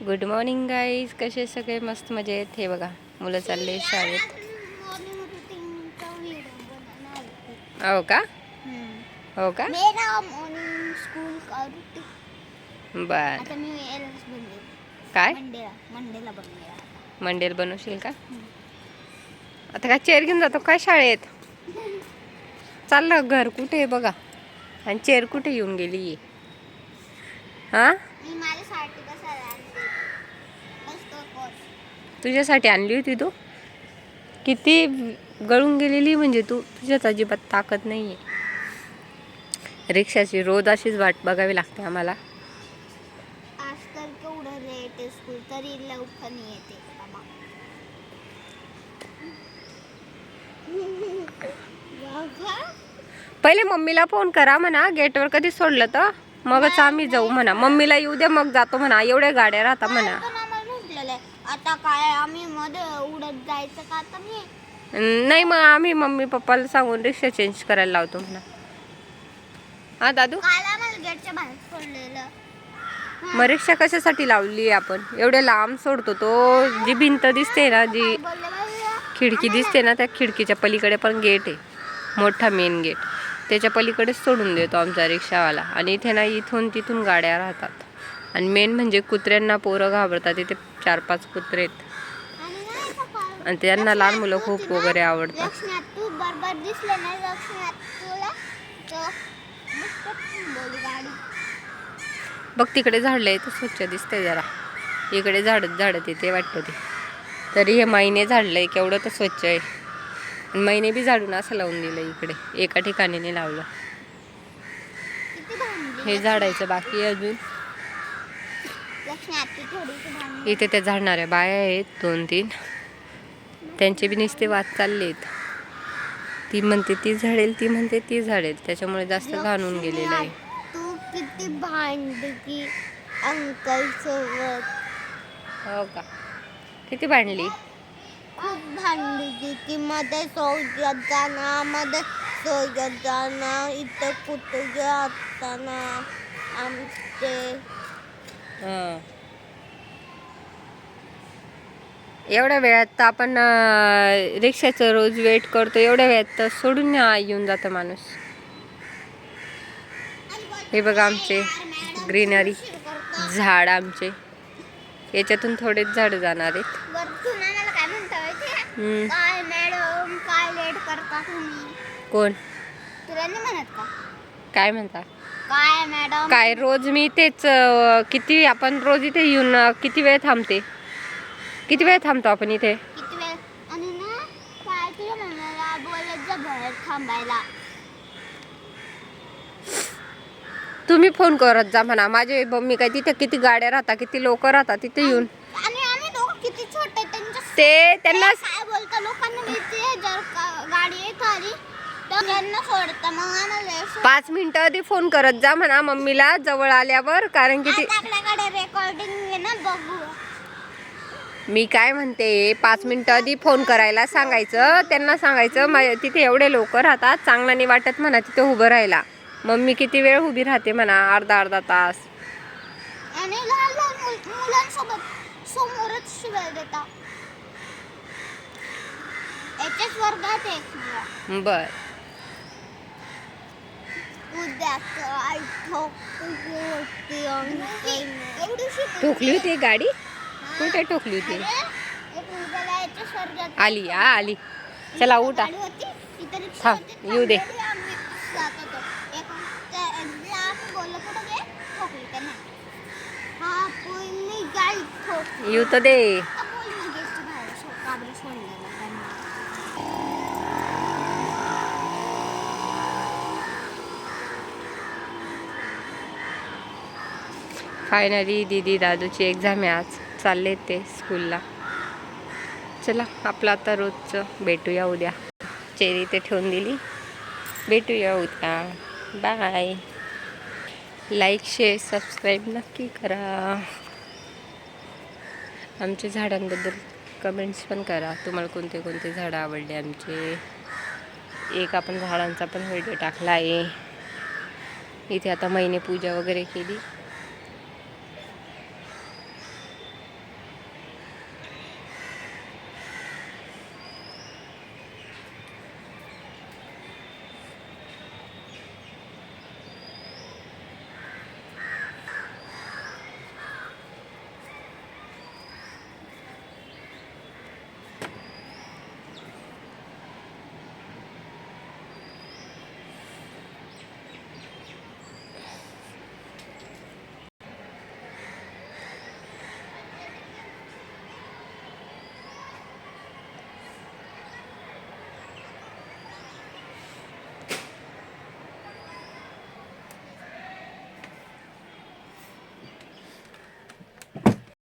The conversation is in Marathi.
गुड मॉर्निंग गाईज कसे सगळे? मस्त मजेत. हे बघा मुलं चालले शाळेत. हो का? हो का? बर. काय? मंडेल बनवशील का? आता काय चेअर घेऊन जातो काय शाळेत? चाललं घर कुठे आहे बघा. आणि चेअर कुठे येऊन गेली हा मी माझ्यासाठी कसा आणते मस्त कोर्स तुझ्यासाठी आणली होती तू. किती गळून गेलेली म्हणजे तू. तुझ्यात अजिबात ताकद नाही आहे रिक्षाची रोज अशीच वाट बघावी लागते आम्हाला. पहिले मम्मीला फोन करा म्हणा गेटवर कधी सोडलं तर. मगच आम्ही जाऊ म्हणा. मम्मीला येऊ दे मग जातो म्हणा. एवढ्या गाड्या राहता म्हणा पण आम्हाला म्हटलेलं आहे आता काय आम्ही मध्ये उडत जायचं का आता मी? नाही मग आम्ही मम्मी पप्पाला सांगून रिक्षा चेंज करायला लावतो म्हणा. हा दादू? काल आम्हाला गेटच्या बाहेर सोडलेलं मग रिक्षा कशासाठी लावली आपण? एवढे लांब सोडतो तो जी भिंत दिसते ना जी बोलले बाबा खिडकी दिसते ना त्या खिडकीच्या पलीकडे पण गेट आहे. मोठा मेन गेट त्याच्या पलीकडेच सोडून देतो आमचा रिक्षावाला. आणि इथे ना इथून तिथून गाड्या राहतात. आणि मेन म्हणजे कुत्र्यांना पोरं घाबरतात. इथे चार पाच कुत्रे आहेत. आणि त्यांना लहान मुलं खूप वगैरे आवडतात. तू बघ तिकडे झाडलं आहे तर स्वच्छ दिसतंय जरा. इकडे झाडत झाडत येते वाटतं ते. तरी हे महिने झाडलंय केवढं तर स्वच्छ आहे. आणि महिने बी झाडून असं लावून दिलं इकडे. एका ठिकाणी नाही लावलं हे झाडायचं बाकी आहे अजून. ती इथे त्या झाडणाऱ्या बाया आहेत दोन तीन त्यांचे बी नुसते वाद चालले आहेत ती म्हणते ती झाडेल ती म्हणते ती झाडेल. त्याच्यामुळे जास्त घाणून गेलेलं आहे. तू किती भांडी की अंकल सोबत हो का? किती भांडली? खूप भांडी की की मध्ये सोयत जाणं मध्ये सोयत जाणं इथं कुठे जाताना आमचे हं. एवढ्या वेळात तर आपण रिक्षाचं रोज वेट करतो एवढ्या वेळात तर सोडून येऊन जातं माणूस. हे बघा आमचे ग्रीनरी झाड आमचे. याच्यातून थोडेच झाड जाणार आहेत. कोण? काय म्हणता? काय मॅडम? काय रोज मी तेच किती आपण रोज इथे येऊन किती वेळ थांबते? किती वेळ थांबतो आपण इथे? किती वेळ? आणि ना काय तुला म्हणाला बोलत जा बाहेर थांबायला. तुम्ही फोन करत जा म्हणा. माझे मम्मी काय तिथे किती गाड्या राहतात किती लोक राहतात तिथे येऊन. आणि आम्ही दोघं किती छोटे त्यांच्या ते त्यांना काय बोलता? लोकांना भीती जर का- गाडी येत आली तर त्यांना सोडतं. मग आम्हाला असं- पाच मिनिटं आधी फोन करत जा म्हणा मम्मीला जवळ आल्यावर कारण की ती आपल्याकडे रेकॉर्डिंग आहे ना बघू. मी काय म्हणते पाच मिनिटं आधी फोन करायला सांगायचं. त्यांना सांगायचं मा- तिथे एवढे लोक राहतात चांगलं नाही वाटत म्हणा तिथे उभं राहायला. मम्मी किती वेळ उभी राहते म्हणा अर्धा अर्धा तास. आणि लहान लहान मुल- मुलांसोबत समोरच शिवाय देता. याच्याच वर्गात आहे एक मुलगा. बर. ठोकली होती गाडी? कुठे ठोकली होती? आली हा आली. चला उठा. थांब, येऊ दे. थांबलेली, आम्ही जात होतो. एक त्या- एकदा आम्ही बोललो, कुठं गे? ठोकली त्यांना. हा, पहिली गाडी ठोकली. येऊ तर दे आता बोल ना, गेटच्या बाहेर सो- का बरं सोडलेलं त्यांना? फायनली दीदी दादूची एक्झाम आहे आज. चालले ते स्कूलला चला आपलं आता रोजचं भेटूया उद्या. चेरी ते ठेवून दिली. भेटूया उद्या. बाय लाईक शेअर सबस्क्राईब नक्की करा. आमच्या झाडांबद्दल कमेंट्स पण करा. तुम्हाला कोणते कोणते झाडं आवडले आमचे? एक आपण झाडांचा पण व्हिडिओ टाकला आहे इथे आता महिने पूजा वगैरे केली.